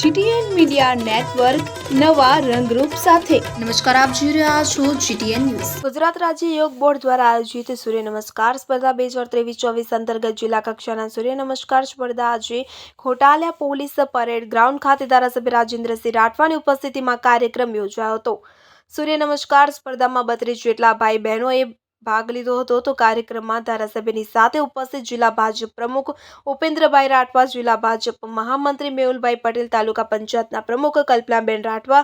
GTN media network નવા રંગરૂપ સાથે. નમસ્કાર આપ જોઈ રહ્યા છો જીટીએન ન્યૂઝ. ગુજરાત રાજ્ય યોગ બોર્ડ દ્વારા આયોજિત સૂર્ય નમસ્કાર સ્પર્ધા બે હજાર ત્રેવીસ ચોવીસ અંતર્ગત જિલ્લા કક્ષાના સૂર્ય નમસ્કાર સ્પર્ધા આજે ખોટાલિયા પોલીસ પરેડ ગ્રાઉન્ડ ખાતે ધારાસભ્ય રાજેન્દ્રસિંહ રાઠવાની ઉપસ્થિતિમાં કાર્યક્રમ યોજાયો હતો. સૂર્ય નમસ્કાર સ્પર્ધામાં બત્રીસ જેટલા ભાઈ બહેનોએ ભાગ લીધો હતો તો કાર્યક્રમમાં ધારાસભ્યની સાથે ઉપસ્થિત જિલ્લા ભાજપ પ્રમુખ ઉપેન્દ્રભાઈ રાઠવા, જિલ્લા ભાજપ મહામંત્રી મેહુલભાઈ પટેલ, તાલુકા પંચાયતના પ્રમુખ કલ્પનાબેન રાઠવા,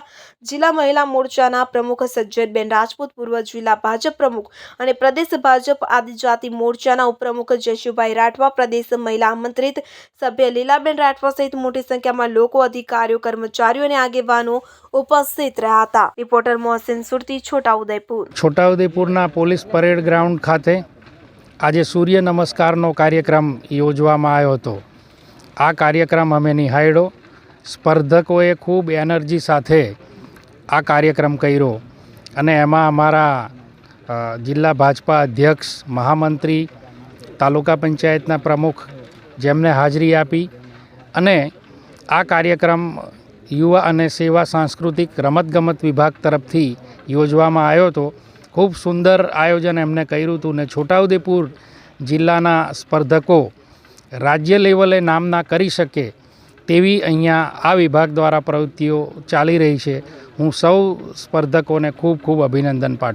જિલ્લા મહિલા મોરચાના પ્રમુખ સજ્જનબેન રાજપૂત, પૂર્વ જિલ્લા ભાજપ પ્રમુખ અને પ્રદેશ ભાજપ આદિજાતિ મોરચાના ઉપપ્રમુખ જશુભાઈ રાઠવા, પ્રદેશ મહિલા આમંત્રિત સભ્ય લીલાબેન રાઠવા સહિત મોટી સંખ્યામાં લોકો, અધિકારીઓ, કર્મચારીઓ અને આગેવાનો ઉપસ્થિત રહ્યા હતા. રિપોર્ટર મોહસિન સુરતી, છોટાઉદેપુર. છોટાઉદેપુરના પોલીસ પરેડ ગ્રાઉન્ડ ખાતે આજે સૂર્ય નમસ્કારનો કાર્યક્રમ યોજવામાં આવ્યો હતો. આ કાર્યક્રમ અમે નિહાળ્યો. સ્પર્ધકોએ ખૂબ એનર્જી સાથે આ કાર્યક્રમ કર્યો અને એમાં અમારા જિલ્લા ભાજપા અધ્યક્ષ, મહામંત્રી, તાલુકા પંચાયતના પ્રમુખ જેમને હાજરી આપી અને આ કાર્યક્રમ યુવા અને સેવા સાંસ્કૃતિક રમતગમત વિભાગ તરફથી યોજવામાં આવ્યો હતો. ખૂબ સુંદર આયોજન એમને કર્યું હતું ને છોટાઉદેપુર જિલ્લાના સ્પર્ધકો રાજ્ય લેવલે નામના કરી શકે તેવી અહીંયા આ વિભાગ દ્વારા પ્રવૃત્તિઓ ચાલી રહી છે. હું સૌ સ્પર્ધકોને ખૂબ ખૂબ અભિનંદન પાઠવું